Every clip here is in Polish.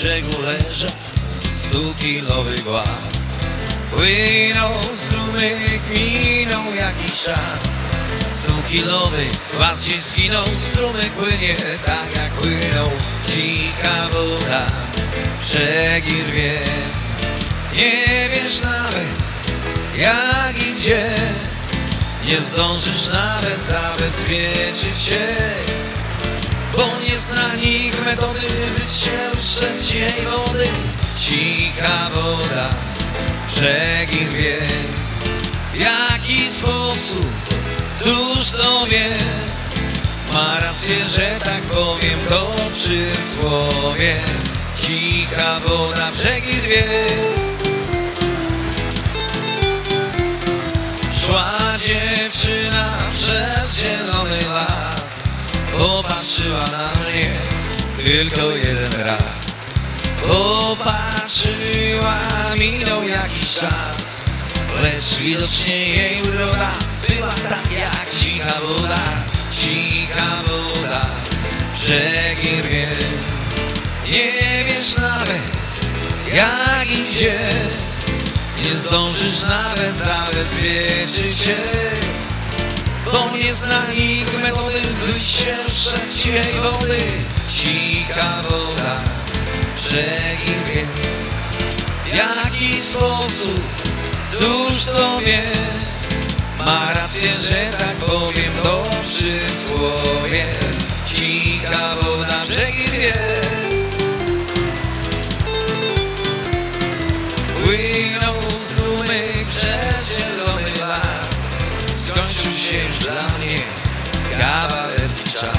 brzegu leżą stukilowy głaz. Płynął strumyk, minął jakiś czas. Stukilowy głaz się skinął, strumyk płynie tak jak płynął. Cicha woda, brzegi rwie. Nie wiesz nawet jak i gdzie. Nie zdążysz nawet zabezpieczyć się Zna nikt metody Być się ruszać ciej wody. Cicha woda, brzegi rwie W jaki sposób, któż to wie Ma rację, że tak powiem to przysłowie Cicha woda, brzegi rwie Szła dziewczyna przez zielony las Popatrzyła na mnie tylko jeden raz. Popatrzyła, minął jakiś czas. Lecz widocznie jej uroda była tak jak cicha woda. Cicha woda, brzegi rwie Nie wiesz nawet jak i gdzie nie zdążysz nawet zabezpieczyć się nie zna nikt metody By się jej wody. Cicha woda Brzegi wie. W jaki sposób Któż to wie? Ma rację, że tak powiem To przysłowie Cicha woda Brzegi wie. Płynął strumyk przez zielony las. Skończył się kawalerski czas.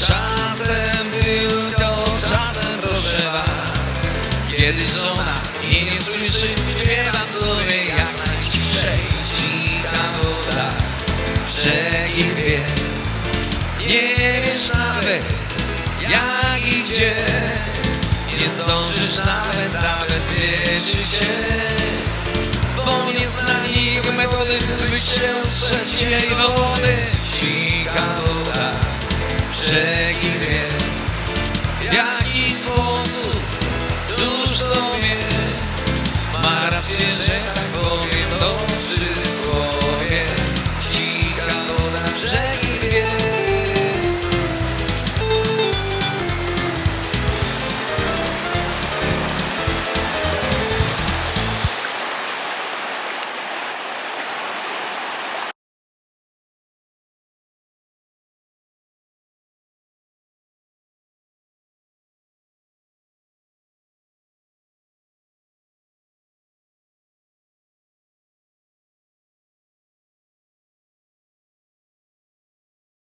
Czasem tylko, czasem proszę was. Kiedy żona mnie nie słyszy Śpiewam sobie jak najciszej. Cicha woda, brzegi dwie. Nie wiesz nawet jak i gdzie nie zdążysz nawet zabezpieczyć się. Bo nie zna metody By się strzec jej wody Check